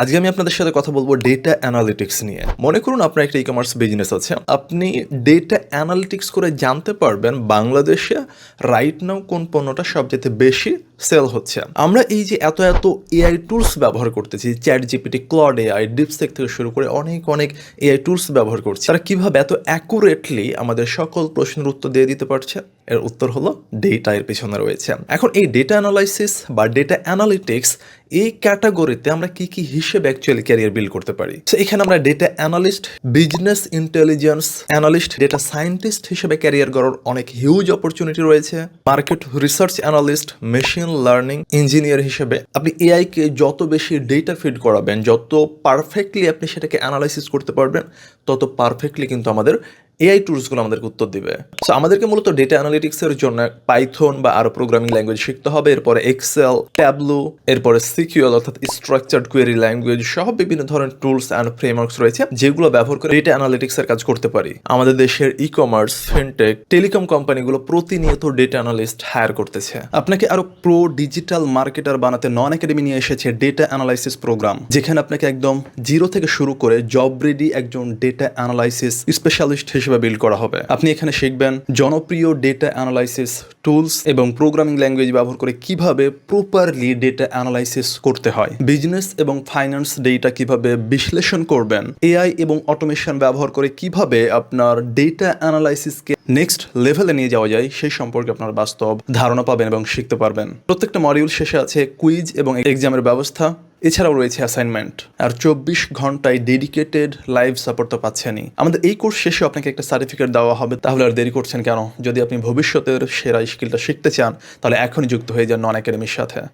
আজকে আমি আপনাদের সাথে কথা বলব ডেটা অ্যানালিটিক্স নিয়ে। মনে করুন আপনার একটা ই কমার্স বিজনেস আছে। আপনি ডেটা অ্যানালিটিক্স করে জানতে পারবেন বাংলাদেশে রাইট নাও কোন পণ্যটা সবচেয়ে বেশি সেল হচ্ছে। আমরা এই যে এত এত এআই টুলস ব্যবহার করতেছি chat GPT Claude AI DeepSeek থেকে শুরু করে অনেক অনেক এআই টুলস ব্যবহার করছি। তারা কীভাবে এত অ্যাকুরেটলি আমাদের সকল প্রশ্নের উত্তর দিয়ে দিতে পারছে? এর উত্তর হলো ডেটা এর পিছনে রয়েছে। এখন এই ডেটা অ্যানালাইসিস বা ডেটা অ্যানালিটিক্স এই ক্যাটাগরিতে আমরা কি কি হিসেবে অ্যাকচুয়ালি ক্যারিয়ার বিল্ড করতে পারি? তো এখানে আমরা data analyst business intelligence analyst data scientist হিসেবে ক্যারিয়ার গড়ার অনেক হিউজ অপরচুনিটি রয়েছে। Market research analyst machine learning engineer হিসেবে আপনি এআই কে যত বেশি ডেটা ফিড করাবেন, যত পারফেক্টলি আপনি সেটাকে অ্যানালাইসিস করতে পারবেন, তত পারফেক্টলি কিন্তু আমাদের এআই টুলসগুলো আমাদেরকে উত্তর দিবে। সো আমাদেরকে মূলত ডেটা অ্যানালিটিক্সের জন্য পাইথন বা আরও প্রোগ্রামিং ল্যাঙ্গুয়েজ শিখতে হবে, এরপরে এক্সেল ট্যাবলু এরপরে সিকিউএল অর্থাৎ স্ট্রাকচার্ড কোয়েরি ল্যাঙ্গুয়েজ সহ বিভিন্ন ধরনের টুলস অ্যান্ড ফ্রেমওয়ার্কস রয়েছে, যেগুলো ব্যবহার করে ডেটা অ্যানালিটিক্সের কাজ করতে পারি। আমাদের দেশের ই কমার্স ফিনটেক টেলিকম কোম্পানিগুলো প্রতিনিয়ত ডেটা অ্যানালিস্ট হায়ার করতেছে। আপনাকে আরও প্রো ডিজিটাল মার্কেটার বানাতে নন একাডেমি নিয়ে এসেছে ডেটা অ্যানালাইসিস প্রোগ্রাম যেখানে আপনাকে একদম জিরো থেকে শুরু করে জব রেডি একজন ডেটা অ্যানালাইসিস স্পেশালিস্ট হিসেবে বিল্ড করা হবে। আপনি এখানে শিখবেন জনপ্রিয় ডেটা অ্যানালাইসিস টুলস এবং প্রোগ্রামিং ল্যাঙ্গুয়েজ ব্যবহার করে কীভাবে প্রপারলি ডেটা অ্যানালাইসিস করতে হয়। বিজনেস এবং ফাইন্যান্স ডেটা কীভাবে বিশ্লেষণ করবেন। এআই এবং অটোমেশন ব্যবহার করে কীভাবে আপনার ডেটা অ্যানালাইসিসকে নেক্সট লেভেলে নিয়ে যাওয়া যায় সেই সম্পর্কে আপনার বাস্তব ধারণা পাবেন এবং শিখতে পারবেন। প্রত্যেকটা মডিউল শেষে আছে কুইজ এবং এক্সামের ব্যবস্থা। এছাড়াও রয়েছে অ্যাসাইনমেন্ট আর চব্বিশ ঘন্টায় ডেডিকেটেড লাইভ সাপোর্ট তো পাচ্ছেনই আমাদের এই কোর্স শেষে আপনাকে একটা সার্টিফিকেট দেওয়া হবে। তাহলে আর দেরি করছেন কেন? যদি আপনি ভবিষ্যতের সেরা স্কিলটা শিখতে চান, তাহলে এখনই যুক্ত হয়ে যান নন একাডেমির সাথে।